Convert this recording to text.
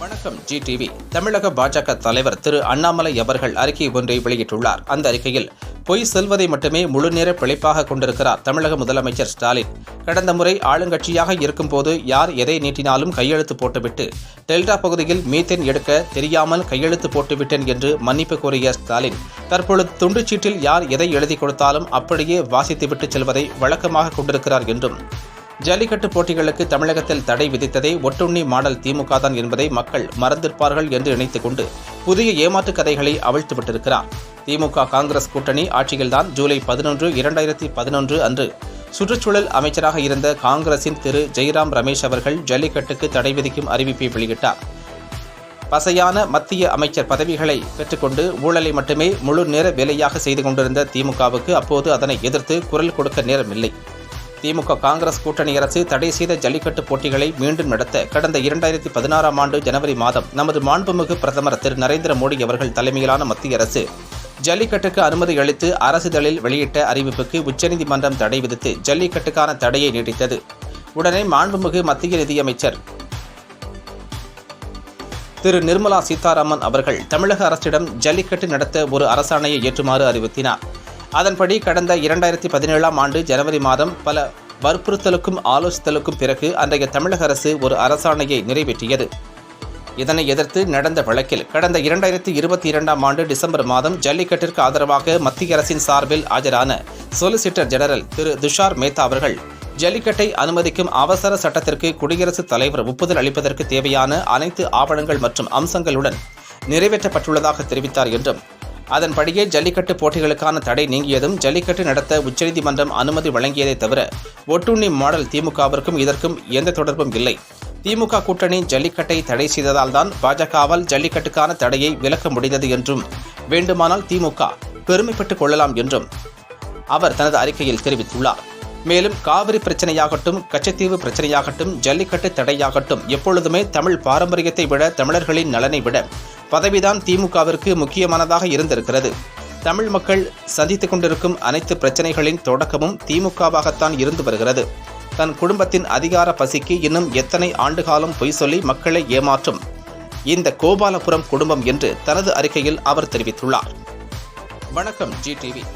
வணக்கம் G TV தமிழக பாஜக தலைவர் திரு அண்ணாமலை அவர்கள் அறிக்கை ஒன்றை வெளியிட்டுள்ளார். அந்த அறிக்கையில் பொய் செல்வதை மட்டுமே முழுநேர பிழைப்பாக கொண்டிருக்கிறார் தமிழக முதலமைச்சர் ஸ்டாலின். கடந்த முறை ஆளுங்கட்சியாக இருக்கும்போது யார் எதை நீட்டினாலும் கையெழுத்து போட்டுவிட்டு டெல்டா பகுதியில் மீத்தேன் எடுக்க தெரியாமல் கையெழுத்து போட்டுவிட்டேன் என்று மன்னிப்பு கோரிய ஸ்டாலின். தற்பொழுது துண்டுச்சீட்டில் யார் எதை எழுதி கொடுத்தாலும் அப்படியே வாசித்துவிட்டு செல்வதை வழக்கமாக கொண்டிருக்கிறார் என்றும் ஜல்லிக்கட்டு போட்டிகளுக்கு தமிழகத்தில் தடை விதித்ததே ஒட்டுண்ணி மாடல் திமுக தான் என்பதை மக்கள் மறந்திருப்பார்கள் என்று நினைத்துக் கொண்டு புதிய ஏமாற்று கதைகளை அவிழ்த்து விட்டிருக்கிறார். திமுக காங்கிரஸ் கூட்டணி ஆட்சியில்தான் ஜூலை பதினொன்று இரண்டாயிரத்தி பதினொன்று அன்று சுற்றுச்சூழல் அமைச்சராக இருந்த காங்கிரசின் திரு. ஜெய்ராம் ரமேஷ் அவர்கள் ஜல்லிக்கட்டுக்கு தடை விதிக்கும் அறிவிப்பை வெளியிட்டார். பசையான மத்திய அமைச்சர் பதவிகளை பெற்றுக்கொண்டு ஊழலை மட்டுமே முழு நேர வேலையாக செய்து கொண்டிருந்த திமுகவுக்கு அப்போது அதனை எதிர்த்து குரல் கொடுக்க நேரமில்லை. திமுக காங்கிரஸ் கூட்டணி அரசு தடை செய்த ஜல்லிக்கட்டு போட்டிகளை மீண்டும் நடத்த கடந்த இரண்டாயிரத்தி பதினாறாம் ஆண்டு ஜனவரி மாதம் நமது மாண்புமிகு பிரதமர் திரு நரேந்திர மோடி அவர்கள் தலைமையிலான மத்திய அரசு ஜல்லிக்கட்டுக்கு அனுமதி அளித்து அரசிதழில் வெளியிட்ட அறிவிப்புக்கு உச்சநீதிமன்றம் தடை விதித்து ஜல்லிக்கட்டுக்கான தடையை நீட்டித்தது. உடனே மாண்புமிகு மத்திய நிதியமைச்சர் திரு நிர்மலா சீதாராமன் அவர்கள் தமிழக அரசிடம் ஜல்லிக்கட்டு நடத்த ஒரு அரசாணையை ஏற்றுமாறு அறிவுறுத்தினார். அதன்படி கடந்த இரண்டாயிரத்தி பதினேழாம் ஆண்டு ஜனவரி மாதம் பல வற்புறுத்தலுக்கும் ஆலோசித்தலுக்கும் பிறகு அன்றைய தமிழக அரசு ஒரு அரசாணையை நிறைவேற்றியது. இதனை எதிர்த்து நடந்த வழக்கில் கடந்த இரண்டாயிரத்தி இருபத்தி இரண்டாம் ஆண்டு டிசம்பர் மாதம் ஜல்லிக்கட்டிற்கு ஆதரவாக மத்திய அரசின் சார்பில் ஆஜரான சொலிசிட்டர் ஜெனரல் திரு துஷார் மேத்தா அவர்கள் ஜல்லிக்கட்டை அனுமதிக்கும் அவசர சட்டத்திற்கு குடியரசுத் தலைவர் ஒப்புதல் அளிப்பதற்கு தேவையான அனைத்து ஆவணங்கள் மற்றும் அம்சங்களுடன் நிறைவேற்றப்பட்டுள்ளதாக தெரிவித்தார் என்றும் அதன்படியே ஜல்லிக்கட்டு போட்டிகளுக்கான தடை நீங்கியதும் ஜல்லிக்கட்டு நடத்த உச்சநீதிமன்றம் அனுமதி வழங்கியதை தவிர ஒட்டுண்ணி மாடல் திமுகவிற்கும் இதற்கும் எந்த தொடர்பும் இல்லை. திமுக கூட்டணி ஜல்லிக்கட்டை தடை செய்ததால் தான் பாஜகவால் ஜல்லிக்கட்டுக்கான தடையை விலக்க முடிந்தது என்றும் வேண்டுமானால் திமுக பெருமைப்பட்டுக் கொள்ளலாம் என்றும் அவர் தனது அறிக்கையில் தெரிவித்துள்ளார். மேலும் காவிரி பிரச்சனையாகட்டும் கச்சத்தீவு பிரச்சனையாகட்டும் ஜல்லிக்கட்டு தடையாகட்டும் எப்பொழுதுமே தமிழ் பாரம்பரியத்தை விட தமிழர்களின் நலனை விட பதவிதான் திமுகவிற்கு முக்கியமானதாக இருந்திருக்கிறது. தமிழ் மக்கள் சந்தித்துக் கொண்டிருக்கும் அனைத்து பிரச்சனைகளின் தொடக்கமும் திமுகவாகத்தான் இருந்து வருகிறது. தன் குடும்பத்தின் அதிகார பசிக்கு இன்னும் எத்தனை ஆண்டுகாலம் பொய் சொல்லி மக்களை ஏமாற்றும்? இந்த கோபாலபுரம் குடும்பம் என்று தனது அறிக்கையில் அவர் தெரிவித்துள்ளார். வணக்கம் ஜி டிவி.